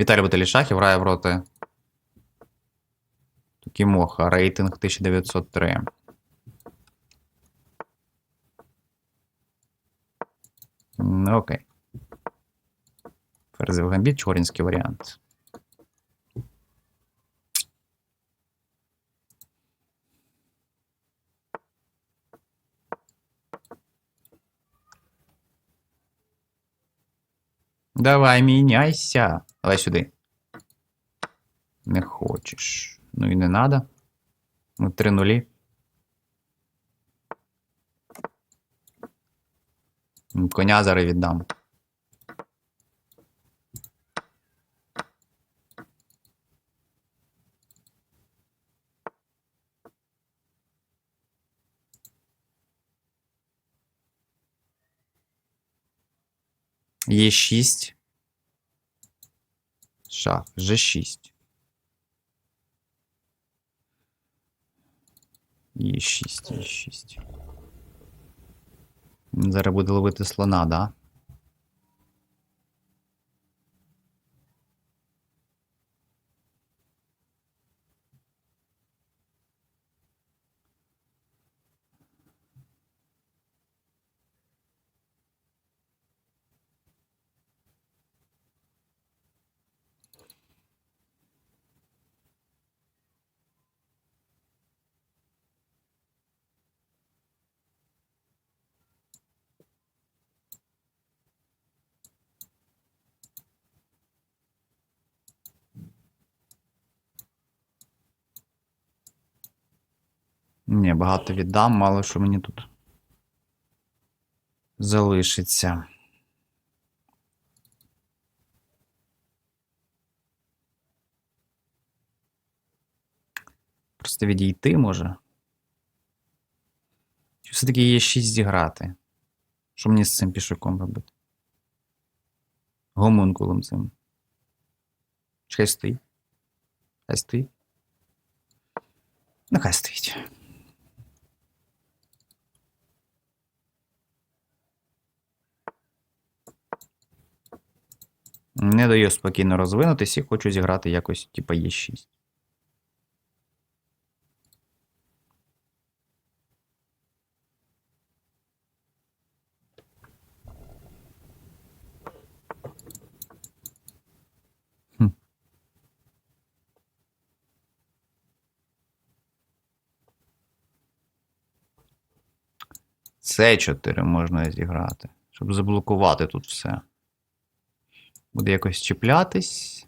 Віталій Баталішахів грає проти Тукімоха. Рейтинг 1903. Ну, окей. Ферзев гамбіт, чорінський варіант. Давай міняйся. Давай сюди. Не хочеш. Ну і не надо. Ну, три нулі. Коня зараз віддам. Є 6. Шах, G6. Є 6, є 6. Зараз буде ловити слона, да? Ні, багато віддам, мало що мені тут залишиться. Просто відійти може. Чи все-таки є 6 зіграти? Що мені з цим пішаком робити? Гомункулом цим. Чекай стоїть. Хай стоїть. Нехай стоїть. Не даю спокійно розвинутись і хочу зіграти якось, типа Е6. Хм. Це 4 можна зіграти, щоб заблокувати тут все. Буде якось чіплятись.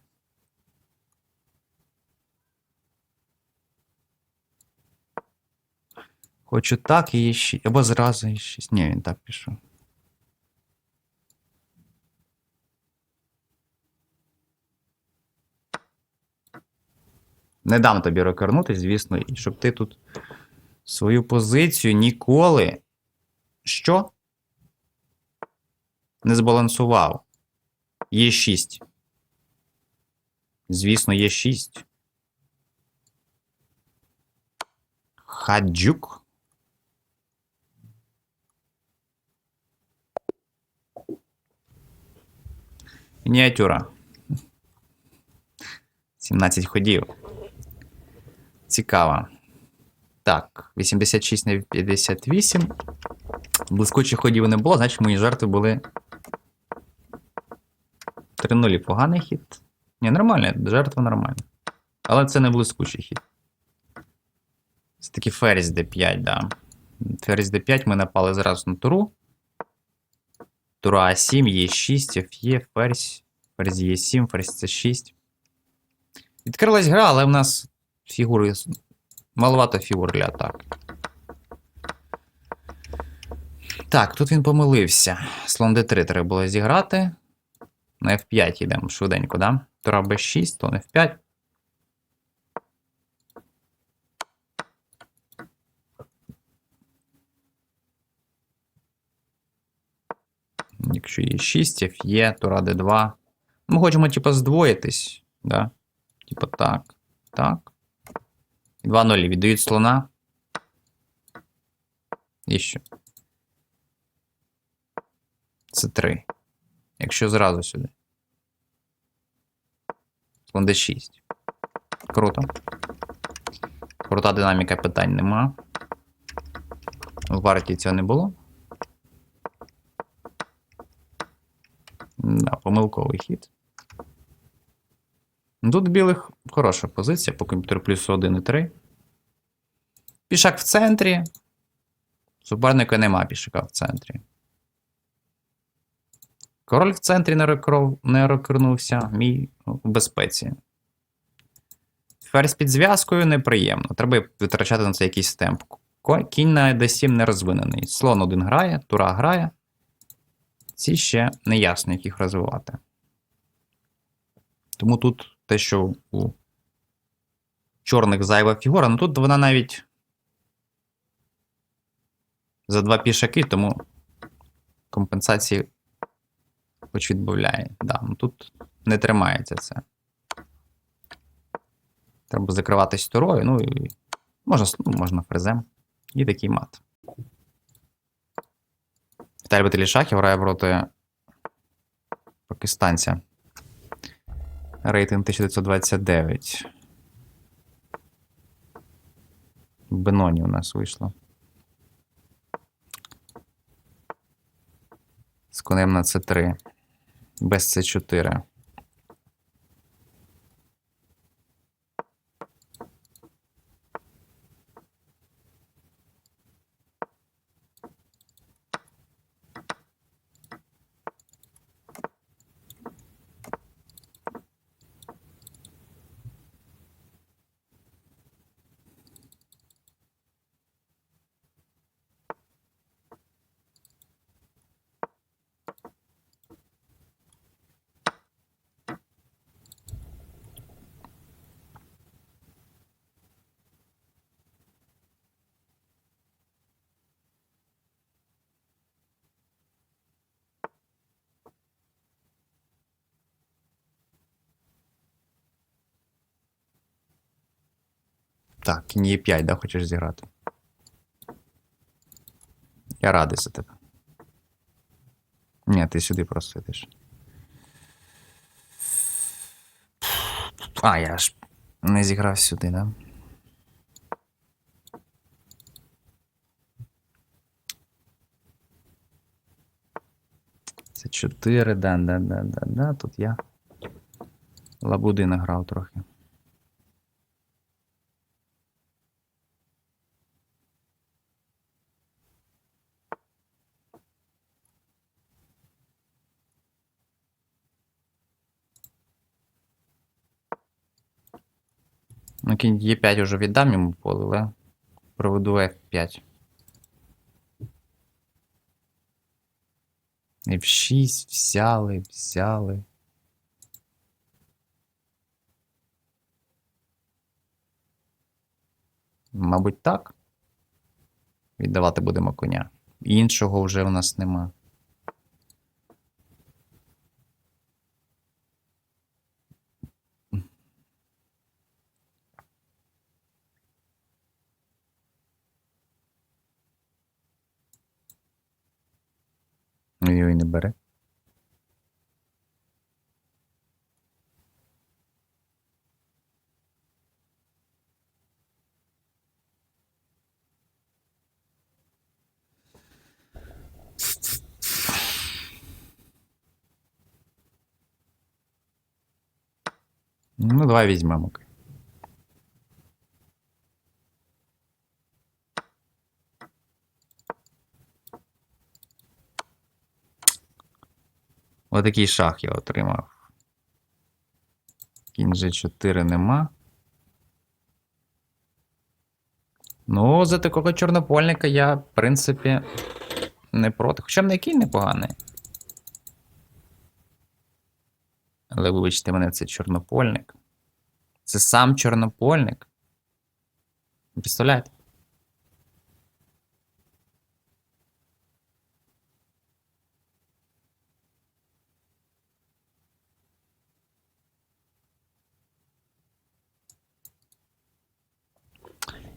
Хочу так і ще. Або зразу і щось. Ні, він так пішов. Не дам тобі рокернутись, звісно, і щоб ти тут свою позицію ніколи. Що? Не збалансував. Є 6. Звісно, є 6. Хаджук. Мініатюра. 17 ходів. Цікаво. Так, 86 на 58. Блискучих ходів не було, значить мої жертви були 3-0 поганий хід. Ні, нормальний, жертва нормальна. Але це не блискучий хід. Це такий ферзь d5, да. Ферзь d5 ми напали зразу на туру. Тура А7, Е6, Ф'є, ферзь. Ферзь Е7, ферзь С6. Відкрилась гра, але в нас фігури. Маловато фігур для атаки. Так, тут він помилився. Слон d3 треба було зіграти. На F5 йдемо швиденько, да? Тура B6, слон F5. Якщо є 6, F є, Тура D2. Ми хочемо, типу, здвоїтись. Да? Типу так. Так. 2-0 віддають слона. І що? Це 3. Якщо зразу сюди. Слон d6. Круто. Крута динаміка питань нема. В партії цього не було. Да, помилковий хід. Тут білих хороша позиція по комп'ютеру плюс 1 і 3. Пішак в центрі. Суперника нема пішака в центрі. Король в центрі не, рекров... не рекрунувся. Мій у безпеці. Ферзь під зв'язкою неприємно. Треба витрачати на це якийсь темп. Кінь на d7 не розвинений. Слон один грає, тура грає. Ці ще не ясно, як їх розвивати. Тому тут те, що у чорних зайва фігура, ну тут вона навіть за два пішаки, тому компенсації хоч відбавляє. Да, ну тут не тримається це. Треба закриватись турою, ну і можна, ну, можна фрезем. І такий мат. Віталій Баталішахів грає проти пакистанця. Рейтинг 1929. Беноні у нас вийшло. З конем на С3. Без С4. Так, кінь є 5, да, хочеш зіграти? Я радий за тебе. Ні, ти сюди просто йдеш. А, я ж не зіграв сюди, да? Це 4, да, да, да, да, да. Тут я лабуди награв трохи. Ну, кінь Е5 уже віддам йому поле, але проведу F5. F6 взяли, взяли. Мабуть, так. Віддавати будемо коня. Іншого вже у нас нема. Його і не бере. Ну, давай візьмемо. Отакий шах я отримав. Кінь G4 нема. Ну, за такого чорнопольника я, в принципі, не проти. Хоча мене кінь непоганий. Але вибачте мене, це чорнопольник. Це сам чорнопольник. Представляєте?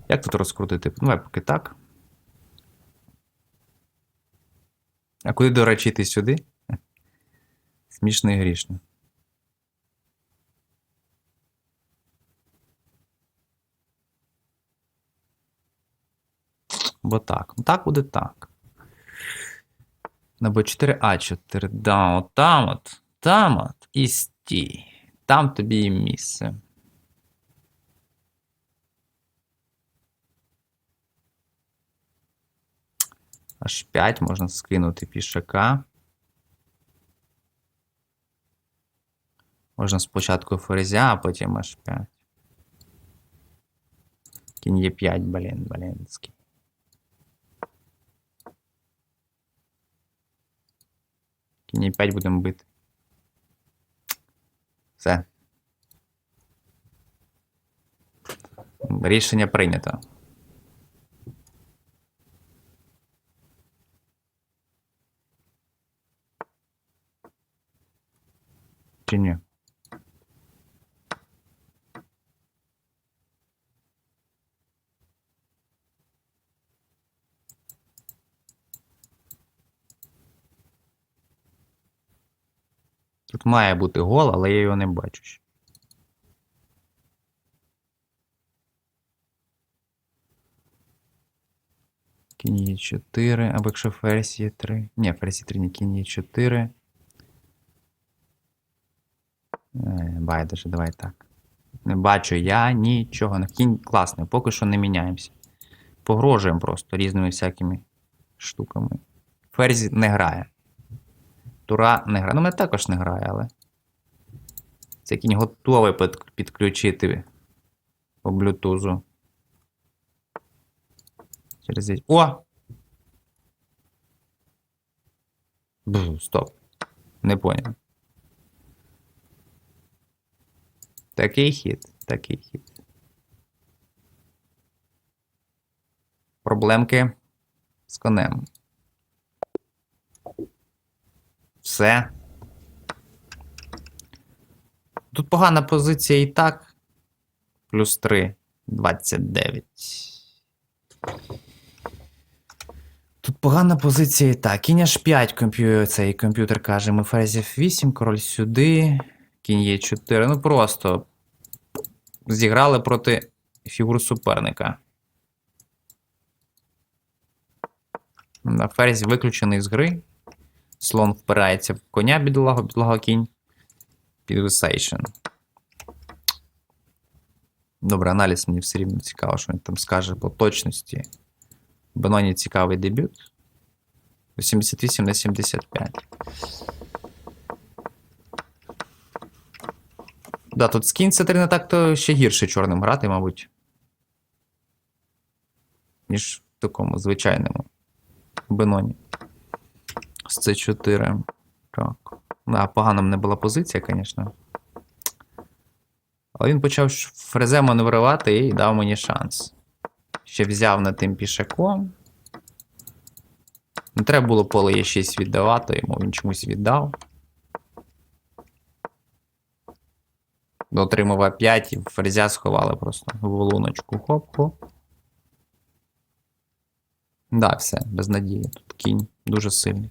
Як тут розкрутити? Ну, я поки так. А куди, до речі, йти сюди? Смішно і грішно. Бо так. Так буде так. На бо 4А4. Да, от там от. Там от. І стій. Там тобі і місце. Аж 5 можна скинути пішака. Можна спочатку ферзя, а потім аж 5. Кінь є 5, блін, блінський. Кінь є 5 будемо бити. Все. Рішення прийнято. Чи? Тут має бути гол, але я його не бачу. ще. Кінь є 4, або якщо ферзь є 3. Ні, ферзь є 3, ні, кінь є 4. Е, Байдуже, давай так. Не бачу я нічого. Ну, Кінь класний, поки що не міняємося. Погрожуємо просто різними всякими штуками. Ферзь не грає. Тура не грає. Ну, мене також не грає, але. Це кінь готовий під- підключити по блютузу. Через. О! Бу, стоп. Не поняв. Такий хід, такий хід. Проблемки з конем. Все. Тут погана позиція і так. Плюс 3. 29. Тут погана позиція і так. Кінь аж 5 комп'ю... цей комп'ютер каже. Ми ферзь F8, король сюди. Кінь є 4. Ну просто зіграли проти фігур суперника. На ферзь виключений з гри. Слон впирається в коня бідолага, бідолага кінь. Підвисейшн. Добре, аналіз мені все рівно цікаво, що він там скаже по точності. Беноні цікавий дебют. 88 на 75. Да, тут скін це 3 не так-то ще гірше чорним грати, мабуть. Ніж в такому звичайному Беноні. З С4. Так. Да, погана в мене була позиція, звісно. Але він почав фрезе маневрувати і дав мені шанс. Ще взяв на тим пішаком. Не треба було поле Е6 віддавати, йому він чомусь віддав. Отримав А5 і ферзя сховали просто в луночку. Хоп-хоп. Да, все, без надії. Тут кінь дуже сильний.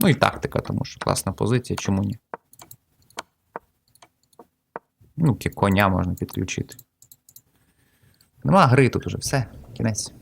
Ну і тактика, тому що класна позиція, чому ні? Ну, коня можна підключити. Нема гри тут уже, все, кінець.